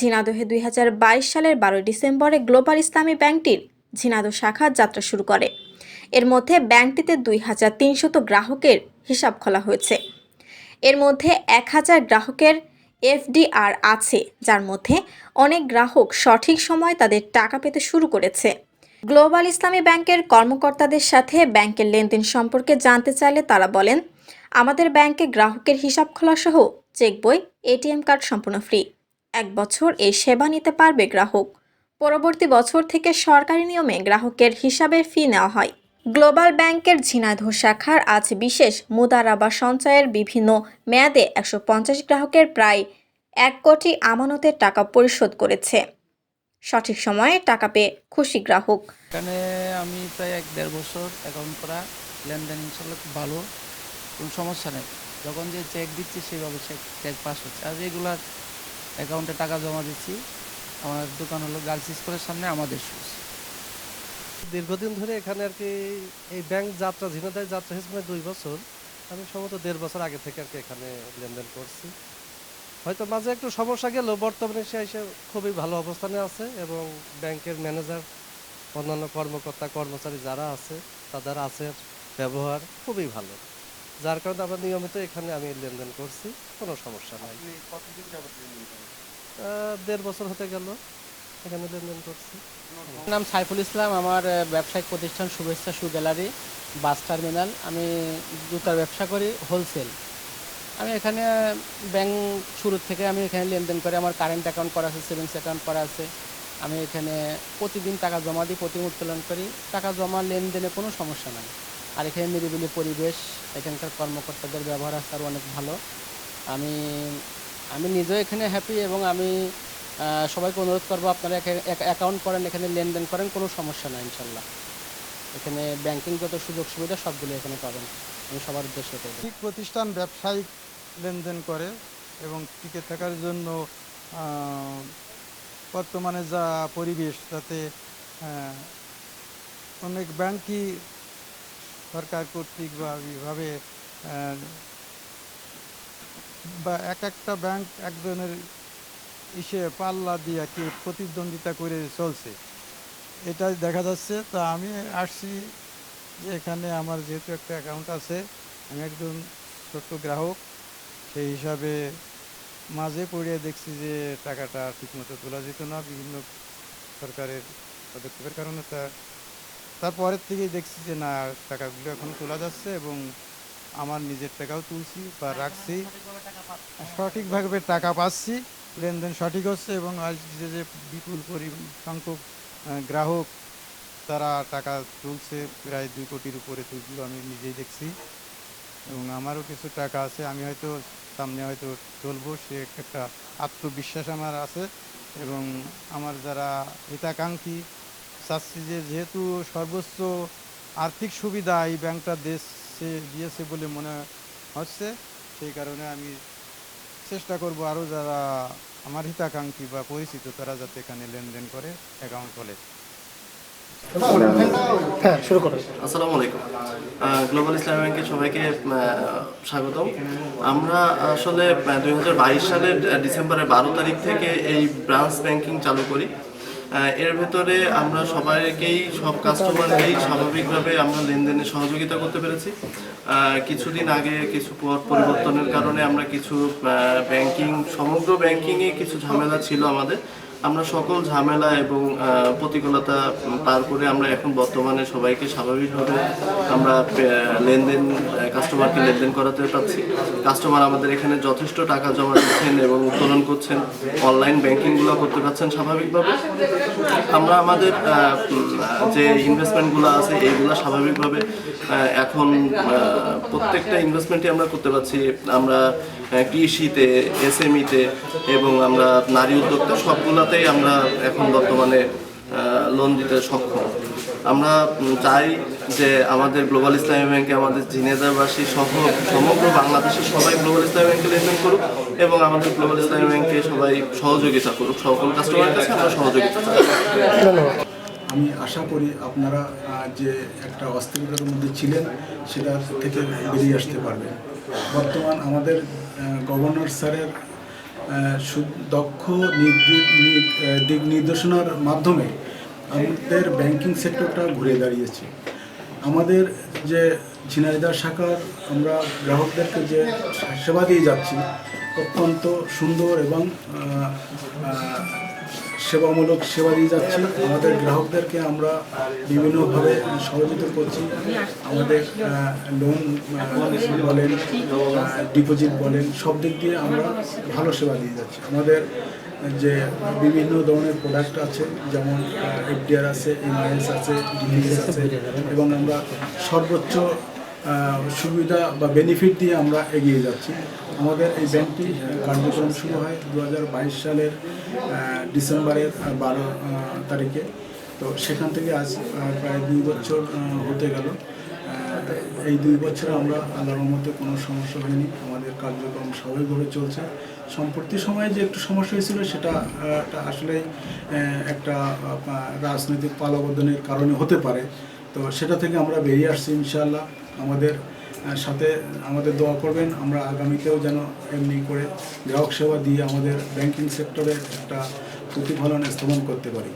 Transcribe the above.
ঝিনাদহে দুই সালের বারোই ডিসেম্বরে গ্লোবাল ইসলামী ব্যাংকটির ঝিনাদহ শাখা যাত্রা শুরু করে। এর মধ্যে ব্যাংকটিতে দুই হাজার তিনশত গ্রাহকের হিসাব খোলা হয়েছে। এর মধ্যে এক হাজার গ্রাহকের এফডিআর আছে, যার মধ্যে অনেক গ্রাহক সঠিক সময় তাদের টাকা পেতে শুরু করেছে। গ্লোবাল ইসলামী ব্যাংকের কর্মকর্তাদের সাথে ব্যাংকের লেনদেন সম্পর্কে জানতে চাইলে তারা বলেন, আমাদের ব্যাংকে গ্রাহকের হিসাব খোলা সহ চেক বই, এটিএম কার্ড সম্পূর্ণ ফ্রি। এক বছর এই সেবা নিতে পারবে গ্রাহক। পরবর্তী বছর থেকে সরকারি নিয়মে গ্রাহকের হিসাবে ফি নেওয়া হয়। গ্লোবাল ব্যাংকের ঝিনাইদহ শাখার আজ বিশেষ মুদারাবা সঞ্চয়ের বিভিন্ন মেয়াদে একশো পঞ্চাশ গ্রাহকের প্রায় এক কোটি আমানতের টাকা পরিশোধ করেছে। সঠিক সময়ে টাকা পেয়ে খুশি গ্রাহক। এখানে আমি প্রায় এক দেড় বছর অ্যাকাউন্ট করা, লেনদেন ইনশাল্লাহ খুব ভালো, কোনো সমস্যা নেই। যখন যে চেক দিচ্ছি সেভাবে চেক চেক পাস হচ্ছে। আর রেগুলার অ্যাকাউন্টে টাকা জমা দিচ্ছি। আমার দোকান হলো গার্লস স্কুলের সামনে আমাদের শুজ দীর্ঘদিন ধরে এখানে আর কি এই ব্যাংক যাত্রা ঝিনাদায় যাত্রা হিসেবে দুই বছর। আমি সম্ভবত দেড় বছর আগে থেকে আর কি এখানে লেনদেন করছি। হয়তো মাঝে একটু সমস্যা গেল, বর্তমানে সে এসে খুবই ভালো অবস্থানে আছে এবং ব্যাংকের ম্যানেজার, অন্যান্য কর্মকর্তা, কর্মচারী যারা আছে, তাদের আছে ব্যবহার খুবই ভালো। যার কারণে আমরা নিয়মিত এখানে আমি লেনদেন করছি কোনো সমস্যা নাই। দেড় বছর হতে গেল এখানে লেনদেন করছি। নাম সাইফুল ইসলাম আমার ব্যবসায়িক প্রতিষ্ঠান শুভেচ্ছা সু গ্যালারি বাস টার্মিনাল। আমি জুতার ব্যবসা করি হোলসেল। আমি এখানে ব্যাংক শুরু থেকে আমি এখানে লেনদেন করি। আমার কারেন্ট অ্যাকাউন্ট করা আছে সেভিংস অ্যাকাউন্ট করা আছে। আমি এখানে প্রতিদিন টাকা জমা দিই প্রতি উত্তোলন করি। টাকা জমা লেনদেনে কোনো সমস্যা নাই। আর এখানে নিরিবিলি পরিবেশ, এখানকার কর্মকর্তাদের ব্যবহার আচার অনেক ভালো। আমি আমি নিজেও এখানে হ্যাপি এবং আমি সবাইকে অনুরোধ করব আপনারা অ্যাকাউন্ট করেন, এখানে লেনদেন করেন, কোনো সমস্যা নাই, ইনশাল্লাহ। এখানে ব্যাংকিং যত সুযোগ সুবিধা সবগুলো এখানে পাবেন। আমি সবার উদ্দেশ্যে করব ঠিক প্রতিষ্ঠান ব্যবসায়িক লেনদেন করে এবং টিকে থাকার জন্য বর্তমানে যা পরিবেশ, তাতে অনেক ব্যাংকই সরকার কর্তৃক বা আহ, বা এক একটা ব্যাংক একজনের ইসে পাল্লা দিয়ে কি প্রতিদ্বন্দ্বিতা করে চলছে? এটা দেখা যাচ্ছে। তা আমি আসছি যে এখানে আমার যেহেতু একটা অ্যাকাউন্ট আছে আমি একজন ছোট্ট গ্রাহক সেই হিসাবে মাঝে পড়িয়ে দেখছি যে টাকাটা ঠিকমতো তোলা যেত না। বিভিন্ন সরকারের পদক্ষেপের কারণে তা তারপরের থেকেই দেখছি যে, না, টাকাগুলো এখন তোলা যাচ্ছে এবং আমার নিজের টাকাও তুলছি বা রাখছি। সঠিকভাবে টাকা পাচ্ছি, লেনদেন সঠিক হচ্ছে এবং আজ যে যে বিপুল পরি সংখ্যক গ্রাহক তারা টাকা তুলছে, প্রায় দুই কোটির উপরে তুলছিল আমি নিজেই দেখছি এবং আমারও কিছু টাকা আছে। আমি হয়তো সামনে হয়তো চলবো, সে একটা আত্মবিশ্বাস আমার আছে এবং আমার যারা হিতাকাঙ্ক্ষী চাচ্ছি যে যেহেতু সর্বোচ্চ আর্থিক সুবিধা এই ব্যাংকটা দেশে দিয়েছে বলে মনে হচ্ছে সেই কারণে আমি চেষ্টা করব আরও যারা আমার হিতাকাঙ্ক্ষী বা পরিচিত তারা যাতে এখানে লেনদেন করে অ্যাকাউন্ট খোলে। আসসালামু আলাইকুম। গ্লোবাল ইসলামী ব্যাংকে সবাইকে স্বাগতম। আমরা আসলে দুই হাজার বাইশ সালের ডিসেম্বরের বারো তারিখ থেকে এই ব্রাঞ্চ ব্যাংকিং চালু করি। এর ভেতরে আমরা সবাইকেই, সব কাস্টমারকেই স্বাভাবিকভাবে আমরা লেনদেনে সহযোগিতা করতে পেরেছি। কিছুদিন আগে কিছু পর পরিবর্তনের কারণে আমরা কিছু ব্যাংকিং সমগ্র ব্যাংকিংয়ে কিছু ঝামেলা ছিল আমাদের। আমরা সকল ঝামেলা এবং প্রতিকূলতা পার করে আমরা এখন বর্তমানে সবাইকে স্বাভাবিকভাবে আমরা লেনদেন কাস্টমারকে লেনদেন করাতে পারছি কাস্টমার আমাদের এখানে যথেষ্ট টাকা জমা দিচ্ছেন এবং উত্তোলন করছেন। অনলাইন ব্যাংকিংগুলো করতে পারছেন স্বাভাবিকভাবে। আমরা আমাদের যে ইনভেস্টমেন্টগুলো আছে, এইগুলো স্বাভাবিকভাবে এখন প্রত্যেকটা ইনভেস্টমেন্টই আমরা করতে পারছি। আমরা কৃষিতে এসএমইতে এবং আমরা নারী উদ্যোক্তা সবগুলোতেই আমরা এখন বর্তমানে লোন দিতে সক্ষম। আমরা চাই যে আমাদের গ্লোবাল ইসলামী ব্যাংকে আমাদের ঝিনেদারবাসী সহ সমগ্র বাংলাদেশের সবাই গ্লোবাল ইসলামী ব্যাংকে লেনদেন করুক এবং আমাদের গ্লোবাল ইসলামী ব্যাংকে সবাই সহযোগিতা করুক। সকল কাস্টমারের কাছে আমরা সহযোগিতা চাই। আমি আশা করি আপনারা যে একটা অস্থিরতার মধ্যে ছিলেন সেটা থেকে বেরিয়ে আসতে পারবেন। বর্তমান আমাদের গভর্নর স্যারের দক্ষ দিক নির্দেশনার মাধ্যমে আমাদের ব্যাংকিং সেক্টরটা ঘুরে দাঁড়িয়েছে। আমাদের যে ঝিনাইদার শাখার আমরা গ্রাহকদেরকে যে সেবা দিয়ে যাচ্ছি, অত্যন্ত সুন্দর এবং সেবামূলক সেবা দিয়ে যাচ্ছি। আমাদের গ্রাহকদেরকে আমরা বিভিন্নভাবে সহযোগিতা করছি। আমাদের লোন বলেন ডিপোজিট বলেন, সব দিক দিয়ে আমরা ভালো সেবা দিয়ে যাচ্ছি। আমাদের যে বিভিন্ন ধরনের প্রোডাক্ট আছে, যেমন এফডিআর আছে এমআইএস আছে ডিপিএস আছে, এবং আমরা সর্বোচ্চ সুবিধা বা বেনিফিট দিয়ে আমরা এগিয়ে যাচ্ছি। আমাদের এই ব্যাংকটি কার্যক্রম শুরু হয় দু হাজার বাইশ সালের ডিসেম্বরের বারো তারিখে। তো সেখান থেকে আজ প্রায় দুই বছর হতে গেল। এই দুই বছরে আমরা আল্লাহর মধ্যে কোনো সমস্যা হয়নি। আমাদের কার্যক্রম স্বাভাবিকভাবে চলছে। সম্প্রতি সময়ে যে একটু সমস্যা হয়েছিল, সেটা আসলে একটা রাজনৈতিক পালাবদনের কারণে হতে পারে। তো সেটা থেকে আমরা বেরিয়ে আসছি ইনশাআল্লাহ। আমাদের সাথে আমাদের দোয়া করবেন। আমরা আগামীতেও যেন এমনি করে গ্রাহক সেবা দিয়ে আমাদের ব্যাংকিং সেক্টরে একটা প্রতিফলন স্থাপন করতে পারি।